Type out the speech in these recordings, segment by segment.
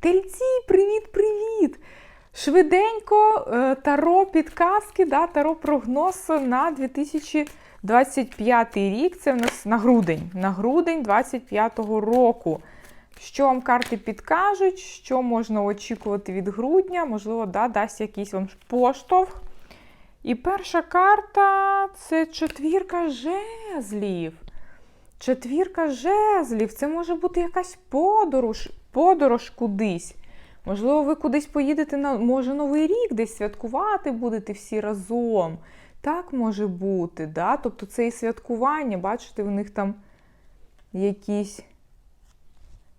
Тельці, привіт-привіт! Швиденько е, таро підказки, да, таро прогноз на 2025 рік. Це в нас на грудень. На грудень 2025 року. Що вам карти підкажуть, що можна очікувати від грудня, можливо, да, дасть якийсь вам поштовх. І перша карта це четвірка жезлів. Четвірка жезлів. Це може бути якась подорож, подорож кудись. Можливо, ви кудись поїдете на може Новий рік, десь святкувати будете всі разом. Так може бути. Да? Тобто це і святкування, бачите, в них там якісь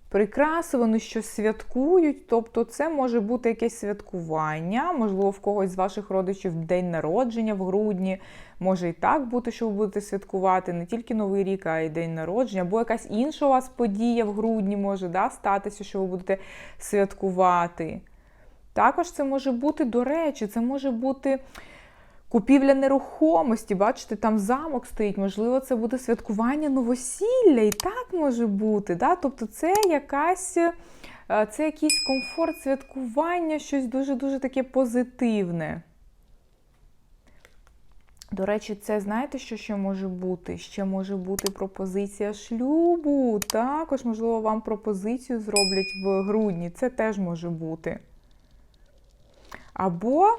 прикраси, вони щось святкують. Тобто, це може бути якесь святкування, можливо, в когось з ваших родичів день народження в грудні. Може і так бути, що ви будете святкувати не тільки Новий рік, а й день народження, або якась інша у вас подія в грудні може да, статися, що ви будете святкувати. Також це може бути, до речі, це може бути. Купівля нерухомості, бачите, там замок стоїть, можливо, це буде святкування новосілля, і так може бути. Да? Тобто це якась, е, це якийсь комфорт святкування, щось дуже-дуже таке позитивне. До речі, це знаєте, що ще може бути? Ще може бути пропозиція шлюбу. Також, можливо, вам пропозицію зроблять в грудні. Це теж може бути. Або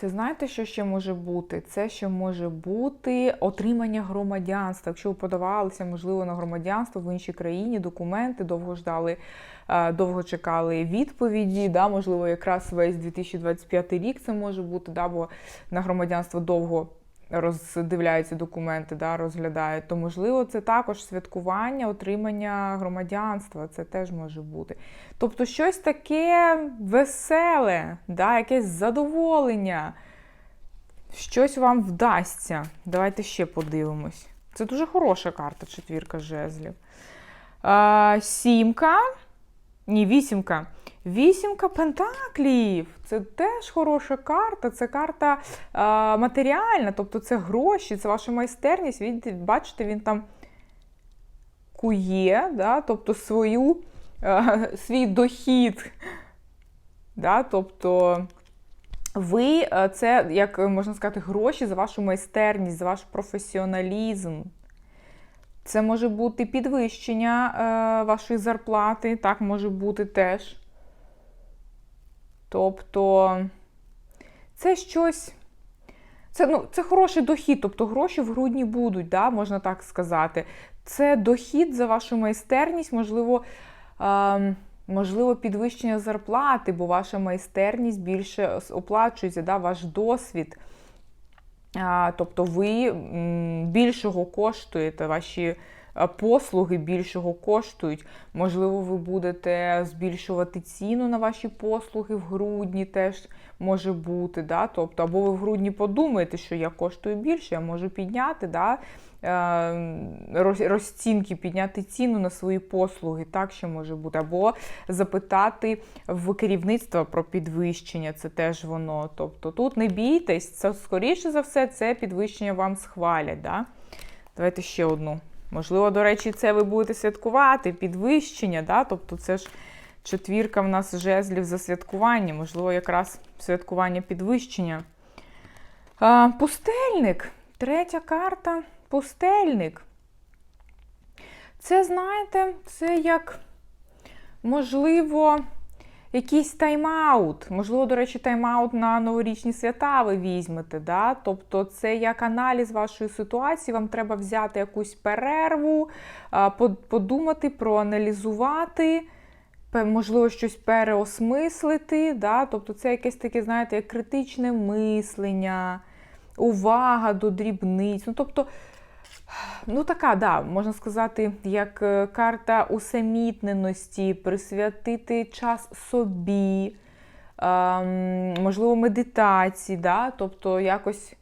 це знаєте, що ще може бути? Це ще може бути отримання громадянства. Якщо ви подавалися, можливо, на громадянство в іншій країні, документи довго ждали, е, довго чекали відповіді. Да, Можливо, якраз весь 2025 рік це може бути, да, бо на громадянство довго роздивляються документи, да, розглядають, то можливо це також святкування, отримання громадянства. Це теж може бути. Тобто щось таке веселе, да, якесь задоволення, щось вам вдасться. Давайте ще подивимось. Це дуже хороша карта, четвірка жезлів. А, Сімка. Ні, вісімка. Вісімка пентаклів. Це теж хороша карта. Це карта а, матеріальна, тобто це гроші, це ваша майстерність. Він, бачите, він там кує, да? тобто свою, а, свій дохід. Да? Тобто ви це, як можна сказати, гроші за вашу майстерність, за ваш професіоналізм. Це може бути підвищення е, вашої зарплати, так може бути теж. Тобто це щось, це ну, це хороший дохід, тобто гроші в грудні будуть, да, можна так сказати. Це дохід за вашу майстерність, можливо, е, можливо, підвищення зарплати, бо ваша майстерність більше оплачується, да, ваш досвід. А, тобто ви більшого коштуєте, ваші послуги більшого коштують. Можливо, ви будете збільшувати ціну на ваші послуги в грудні, теж може бути. Да? Тобто, Або ви в грудні подумаєте, що я коштую більше, я можу підняти да? розцінки, підняти ціну на свої послуги, так що може бути. Або запитати в керівництва про підвищення, це теж воно. Тобто тут не бійтесь, це скоріше за все, це підвищення вам схвалять. Да? Давайте ще одну. Можливо, до речі, це ви будете святкувати, підвищення, да? тобто це ж четвірка в нас жезлів за святкування, можливо, якраз святкування підвищення. А, Пустельник. Третя карта пустельник. Це, знаєте, це як, можливо, якийсь тайм-аут. Можливо, до речі, тайм-аут на новорічні свята ви візьмете. Да? Тобто, це як аналіз вашої ситуації, вам треба взяти якусь перерву, подумати, проаналізувати. Можливо, щось переосмислити. Да? Тобто це якесь таке, знаєте, як критичне мислення, увага до дрібниць. Ну, тобто, Ну, така, да, можна сказати, як е, карта усамітненості, присвятити час собі, ем, можливо, медитації, да? тобто якось,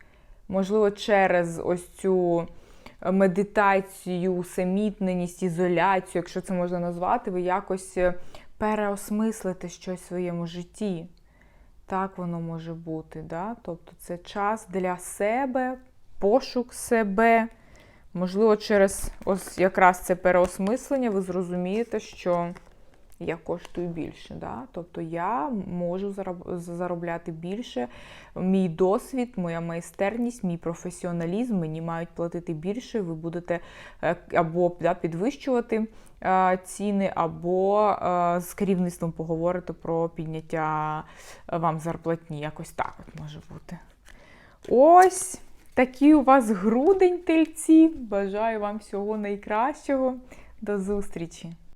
можливо, через ось цю медитацію, усамітненість, ізоляцію, якщо це можна назвати, ви якось е, переосмислите щось в своєму житті. Так воно може бути. Да? Тобто це час для себе, пошук себе. Можливо, через ось якраз це переосмислення ви зрозумієте, що я коштую більше. Да? Тобто я можу заробляти більше. Мій досвід, моя майстерність, мій професіоналізм мені мають платити більше. Ви будете е, або да, підвищувати е, ціни, або е, з керівництвом поговорити про підняття вам зарплатні. Якось так от може бути. Ось такий у вас грудень, тельці. Бажаю вам всього найкращого. До зустрічі!